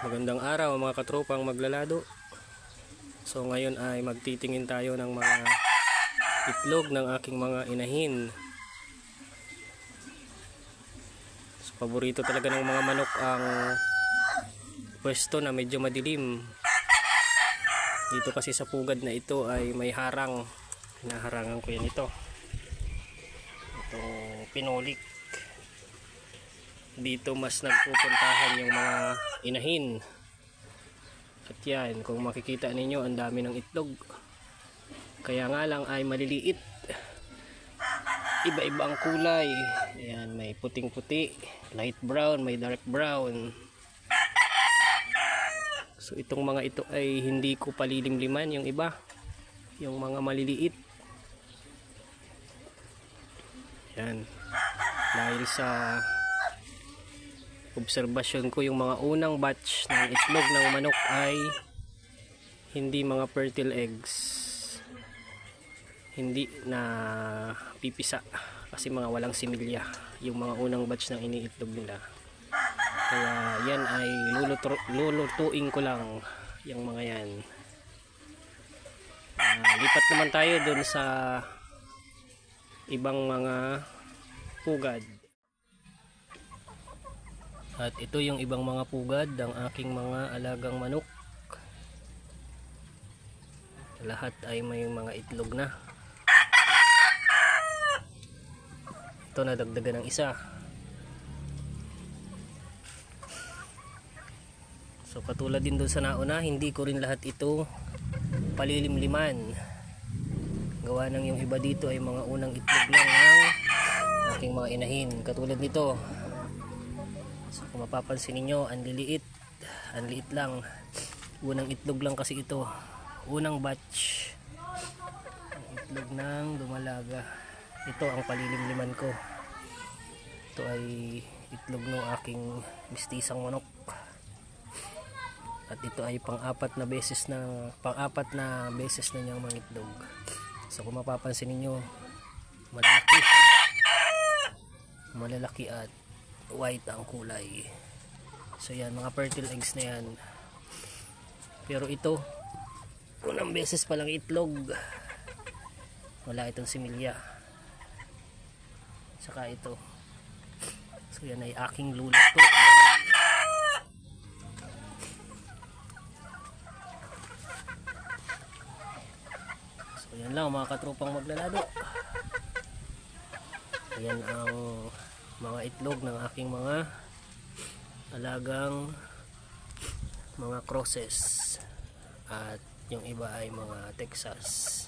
Magandang araw mga katropang maglalado. So ngayon ay magtitingin tayo ng mga itlog ng aking mga inahin. So, paborito talaga ng mga manok ang pwesto na medyo madilim. Dito kasi sa pugad na ito ay may harang. Hinaharangan ko yan ito. Itong pinolik dito mas nagpupuntahan yung mga inahin. At yan kung makikita ninyo ang dami ng itlog. Kaya nga lang ay maliliit. Iba iba ang kulay. Ayan may puting puti light brown may dark brown. So itong mga ito ay hindi ko palilimliman yung iba yung mga maliliit. Yan dahil sa obserbasyon ko yung mga unang batch ng itlog ng manok ay hindi mga fertile eggs. Hindi na pipisa kasi mga walang similya yung mga unang batch ng iniitlog nila. Kaya yan ay luluto, lulutuin ko lang yung mga yan. Ah, lipat naman tayo dun sa ibang mga pugad at ito yung ibang mga pugad ng aking mga alagang manok. Lahat ay may mga itlog na. Ito nadagdagan ng isa. So katulad din doon sa nauna, hindi ko rin lahat ito palilimliman. Gawa ng yung iba dito ay mga unang itlog lang ng aking mga inahin. Katulad nito, So kung mapapansin ninyo, ang liliit, ang liit lang. Unang itlog lang kasi ito. Unang batch. Ang itlog ng dumalaga. Ito ang palilimliman ko. Ito ay itlog ng aking mistisang manok. At ito ay pang-apat na beses na pang-apat na beses na niyang mangitlog. So kung mapapansin ninyo, malalaki. Malalaki at white ang kulay. So yan mga fertile eggs na yan. Pero ito unang beses pa lang itlog. Wala itong similya. Saka ito. So yan ay aking luluto. So yan lang mga katropang maglalado. Yan ang mga itlog ng aking mga alagang mga crosses. At yung iba ay mga Texas